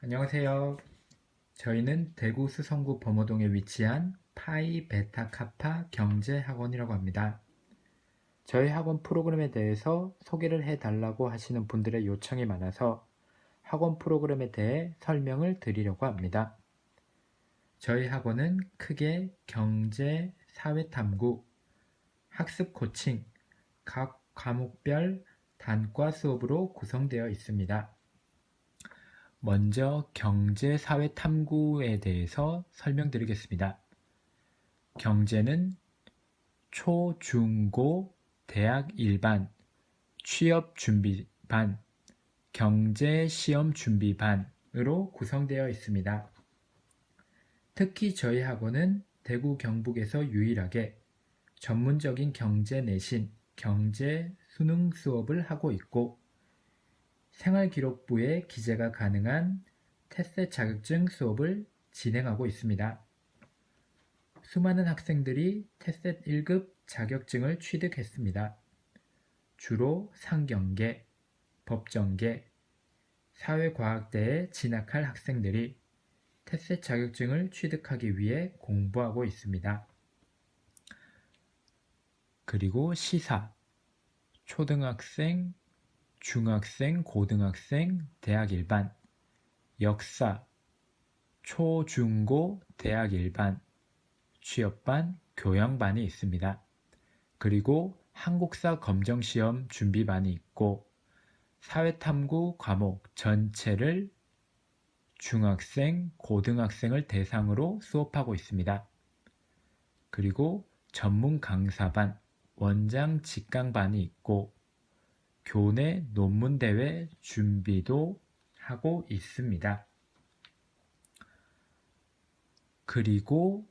안녕하세요. 저희는 대구 수성구 범어동에 위치한 파이 베타 카파 경제 학원이라고 합니다. 저희 학원 프로그램에 대해서 소개를 해달라고 하시는 분들의 요청이 많아서 학원 프로그램에 대해 설명을 드리려고 합니다. 저희 학원은 크게 경제, 사회탐구, 학습 코칭, 각 과목별 단과 수업으로 구성되어 있습니다. 먼저 경제, 사회 탐구에 대해서 설명드리겠습니다. 경제는 초, 중, 고, 대학 일반, 취업 준비반, 경제 시험 준비반으로 구성되어 있습니다. 특히 저희 학원은 대구 경북에서 유일하게 전문적인 경제 내신, 경제 수능 수업을 하고 있고 생활기록부에 기재가 가능한 테스 자격증 수업을 진행하고 있습니다. 수많은 학생들이 테셋 1급 자격증을 취득했습니다. 주로 상경계, 법정계, 사회과학대에 진학할 학생들이 테셋 자격증을 취득하기 위해 공부하고 있습니다. 그리고 시사, 초등학생, 중학생, 고등학생, 대학 일반, 역사, 초, 중, 고, 대학 일반, 취업반, 교양반이 있습니다. 그리고 한국사 검정시험 준비반이 있고, 사회탐구 과목 전체를 중학생, 고등학생을 대상으로 수업하고 있습니다. 그리고 전문 강사반, 원장 직강반이 있고, 교내 논문 대회 준비도 하고 있습니다. 그리고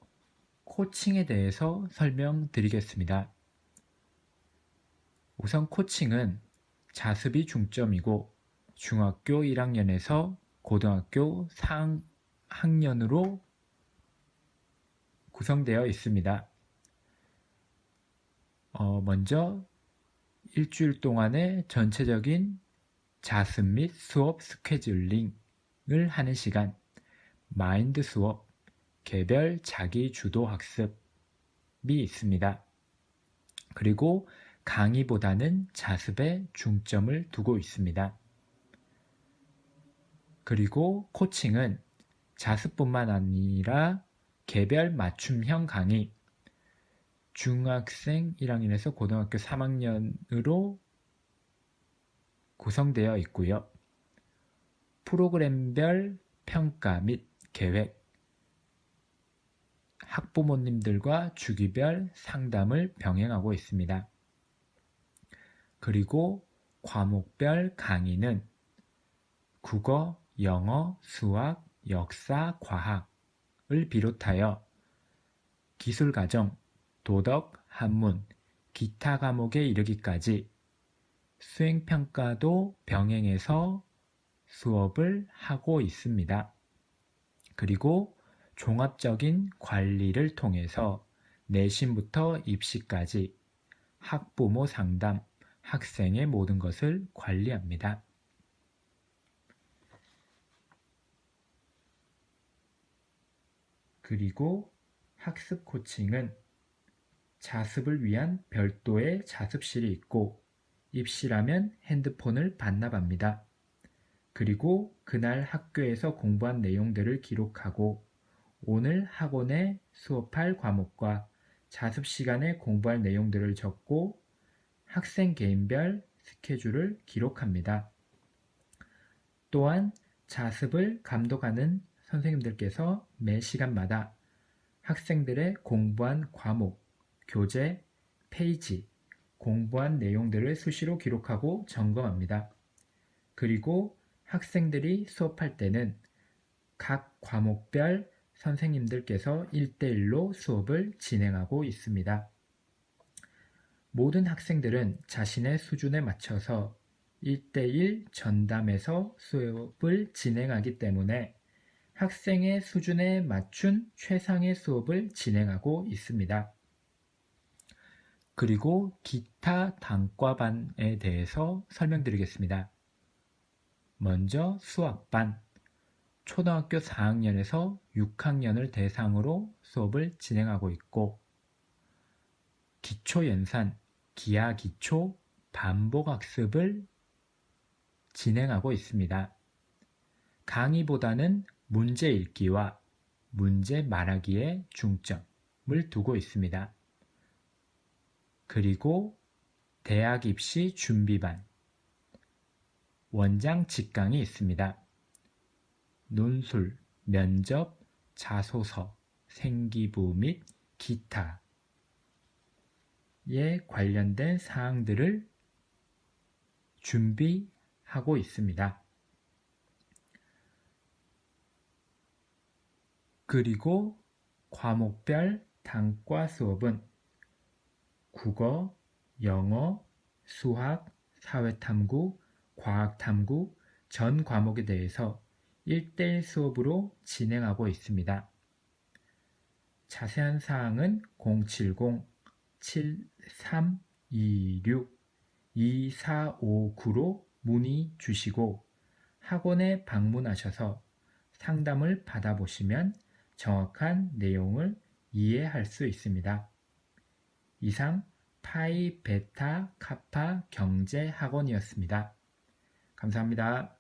코칭에 대해서 설명드리겠습니다. 우선 코칭은 자습이 중점이고 중학교 1학년에서 고등학교 4학년으로 구성되어 있습니다. 어, 먼저 일주일 동안의 전체적인 자습 및 수업 스케줄링을 하는 시간, 마인드 수업, 개별 자기 주도 학습이 있습니다. 그리고 강의보다는 자습에 중점을 두고 있습니다. 그리고 코칭은 자습뿐만 아니라 개별 맞춤형 강의, 중학생 1학년에서 고등학교 3학년으로 구성되어 있고요. 프로그램별 평가 및 계획, 학부모님들과 주기별 상담을 병행하고 있습니다. 그리고 과목별 강의는 국어, 영어, 수학, 역사, 과학을 비롯하여 기술과정, 도덕, 한문, 기타 과목에 이르기까지 수행평가도 병행해서 수업을 하고 있습니다. 그리고 종합적인 관리를 통해서 내신부터 입시까지 학부모 상담, 학생의 모든 것을 관리합니다. 그리고 학습 코칭은 자습을 위한 별도의 자습실이 있고 입시라면 핸드폰을 반납합니다. 그리고 그날 학교에서 공부한 내용들을 기록하고 오늘 학원에 수업할 과목과 자습 시간에 공부할 내용들을 적고 학생 개인별 스케줄을 기록합니다. 또한 자습을 감독하는 선생님들께서 매 시간마다 학생들의 공부한 과목, 교재, 페이지, 공부한 내용들을 수시로 기록하고 점검합니다. 그리고 학생들이 수업할 때는 각 과목별 선생님들께서 1대1로 수업을 진행하고 있습니다. 모든 학생들은 자신의 수준에 맞춰서 1대1 전담해서 수업을 진행하기 때문에 학생의 수준에 맞춘 최상의 수업을 진행하고 있습니다. 그리고 기타 단과반에 대해서 설명드리겠습니다. 먼저 수학반. 초등학교 4학년에서 6학년을 대상으로 수업을 진행하고 있고 기초연산, 기하기초, 반복학습을 진행하고 있습니다. 강의보다는 문제 읽기와 문제 말하기에 중점을 두고 있습니다. 그리고 대학 입시 준비반, 원장 직강이 있습니다. 논술, 면접, 자소서, 생기부 및 기타에 관련된 사항들을 준비하고 있습니다. 그리고 과목별 단과 수업은 국어, 영어, 수학, 사회탐구, 과학탐구 전 과목에 대해서 1대1 수업으로 진행하고 있습니다. 자세한 사항은 070-7326-2459로 문의 주시고 학원에 방문하셔서 상담을 받아보시면 정확한 내용을 이해할 수 있습니다. 이상 파이 베타 카파 경제 학원이었습니다. 감사합니다.